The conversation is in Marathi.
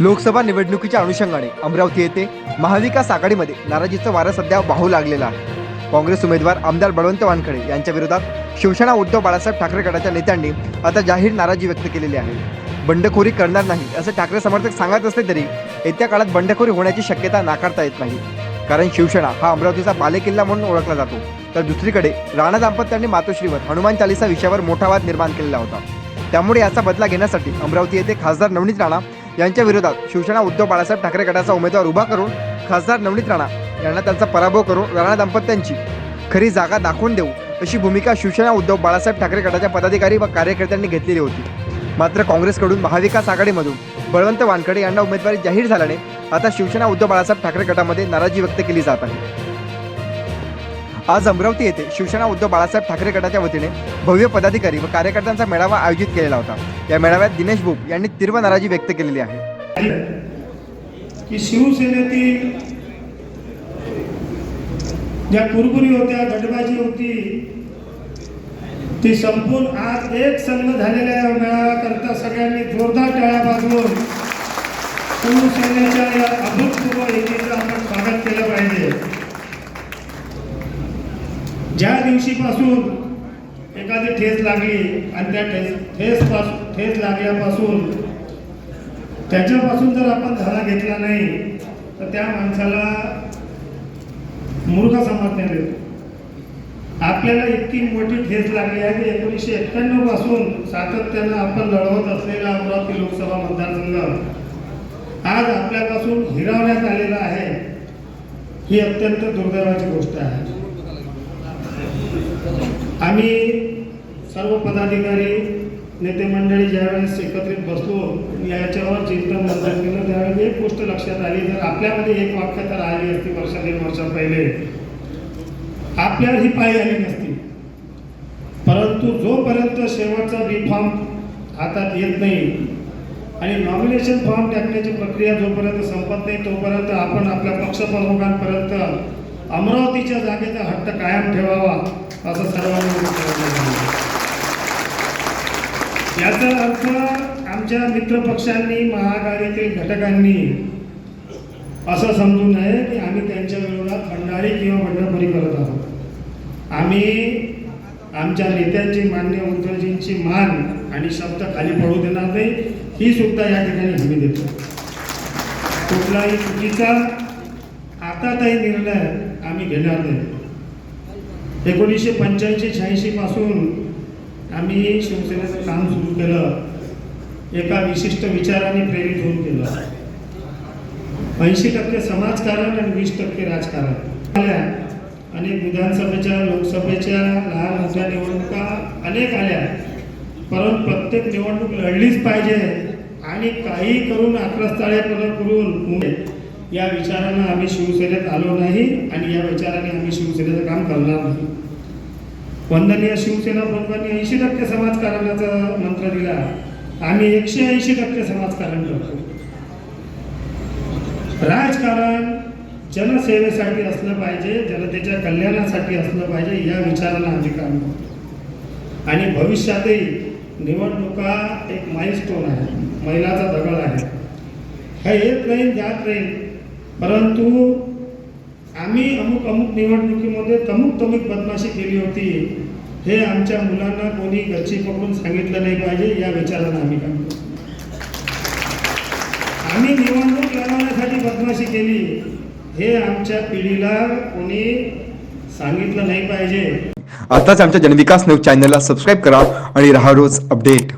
लोकसभा निवडणुकीच्या अनुषंगाने अमरावती येथे महाविकास आघाडीमध्ये नाराजीचं वारं सध्या वाहू लागलेला आहे. काँग्रेस उमेदवार आमदार बळवंत वानखडे यांच्या विरोधात शिवसेना उद्धव बाळासाहेब ठाकरे गटाच्या नेत्यांनी आता जाहीर नाराजी व्यक्त केलेली आहे. बंडखोरी करणार नाही असे ठाकरे समर्थक सांगत असले तरी येत्या काळात बंडखोरी होण्याची शक्यता नाकारता येत नाही. कारण शिवसेना हा अमरावतीचा बालेकिल्ला म्हणून ओळखला जातो. तर दुसरीकडे राणा दाम्पत्यांनी मातोश्रीवर हनुमान चालिसा विषयावर मोठा वाद निर्माण केलेला होता. त्यामुळे याचा बदला घेण्यासाठी अमरावती येथे खासदार नवनीत राणा यांच्या विरोधात शिवसेना उद्धव बाळासाहेब ठाकरे गटाचा उमेदवार उभा करून खासदार नवनीत राणा यांना त्यांचा पराभव करून राणा दाम्पत्यांची खरी जागा दाखवून देऊ अशी भूमिका शिवसेना उद्धव बाळासाहेब ठाकरे गटाच्या पदाधिकारी व कार्यकर्त्यांनी घेतलेली होती. मात्र काँग्रेसकडून महाविकास आघाडीमधून बळवंत वानखडे यांना उमेदवारी जाहीर झाल्याने आता शिवसेना उद्धव बाळासाहेब ठाकरे गटामध्ये नाराजी व्यक्त केली जात आहे. आज अमरावती येथे शिवसेना उद्धव बाळासाहेब ठाकरे गटाच्या वतीने भव्य पदाधिकारी व कार्यकर्त्यांचा मेळावा आयोजित केलेला होता. या मेळाव्यात दिनेश भूप यांनी तीव्र नाराजी व्यक्त केलेली आहे. की शिवसेनेतील ज्या कुरबुरी होत्या गटबाजी होती ती संपून आज एक संघ झालेल्या या मेळाव्याकरता सगळ्यांनी जोरदार टाळ्या वाजवून शिवसेनेच्या या अभूतपूर्व आपण स्वागत केलं पाहिजे ज्या दिवशीपासून एखादी ठेच लागली आणि त्या ठेस ठेस पासून ठेस लागल्यापासून त्याच्यापासून जर आपण धडा घेतला नाही तर त्या माणसाला मूर्ख समजण्यात येतो आपल्याला इतकी मोठी ठेस लागली आहे की एकोणीसशे एक्क्याण्णवपासून सातत्यानं आपण लढवत असलेला अमरावती लोकसभा मतदारसंघ आज आपल्यापासून हिरावण्यात आलेला आहे ही अत्यंत दुर्दैवाची गोष्ट आहे. आम्ही सर्व पदाधिकारी नेते मंडळी ज्यावेळेस एकत्रित बसलो याच्यावर चिंतन मंथन केलं त्यावेळेस एक गोष्ट लक्षात आली. जर आपल्यामध्ये एक वाक्य तर आली असती वर्ष दीड वर्षा पहिले. आपल्याला ही पायी आली नसती. परंतु जोपर्यंत शेवटचा बी फॉर्म हातात येत नाही आणि नॉमिनेशन फॉर्म टाकण्याची प्रक्रिया जोपर्यंत संपत नाही तोपर्यंत आपण आपल्या पक्षप्रमुखांपर्यंत अमरावतीच्या जागेचा हट्ट कायम ठेवावा असं सर्वांनी याचा अर्थ आमच्या मित्रपक्षांनी महाआघाडीतील घटकांनी असं समजू नये की आम्ही त्यांच्या विरोधात भंडारी किंवा बंडखोरी करत आहोत. आम्ही आमच्या नेत्यांची मान्य उद्धवजींची मान आणि शब्द खाली पडू देणार नाही ही सुद्धा या ठिकाणी हमी देतो. कुठलाही चुकीचा आता काही निर्णय आम्ही घेणार नाही. एकोणीसशे पंच्याऐंशी शहाऐंशी पासून आम्ही शिवसेनेचं काम सुरू केलं. एका विशिष्ट विचाराने प्रेरित होऊन केलं. ऐंशी टक्के समाजकारण आणि वीस टक्के राजकारण. आल्या अनेक विधानसभेच्या लोकसभेच्या लहान मोठ्या निवडणुका अनेक आल्या. परंतु प्रत्येक निवडणूक लढलीच पाहिजे आणि काही करून आक्रस्ताळेपणा करून या विचारानं आम्ही शिवसेनेत आलो नाही आणि या विचाराने आम्ही शिवसेनेचं काम करणार नाही. वंदनीय शिवसेना प्रमुखांनी ऐंशी टक्के समाजकारणाचा मंत्र दिला. आम्ही एकशे ऐंशी टक्के समाजकारण करतो. राजकारण जनसेवेसाठी असलं पाहिजे जनतेच्या कल्याणासाठी असलं पाहिजे या विचारानं आम्ही काम करतो. आणि भविष्यातही निवडणुका एक माइलस्टोन आहे मैलाचा दगड आहे. हा येत राहील जात राहील परंतु आम्ही अमुक अमुक निवडणुकीमध्ये तमुक तमुक बदमाशी केली होती. हे आमच्या मुलांना कोणी गच्ची पकडून सांगितलं नाही पाहिजे या विचारानं आम्ही काम आम्ही निवडणूक लढवण्यासाठी बदमाशी केली. हे आमच्या पिढीला कोणी सांगितलं नाही पाहिजे. आताच आमच्या जनविकास न्यूज चॅनलला सबस्क्राईब करा आणि राहा रोज अपडेट.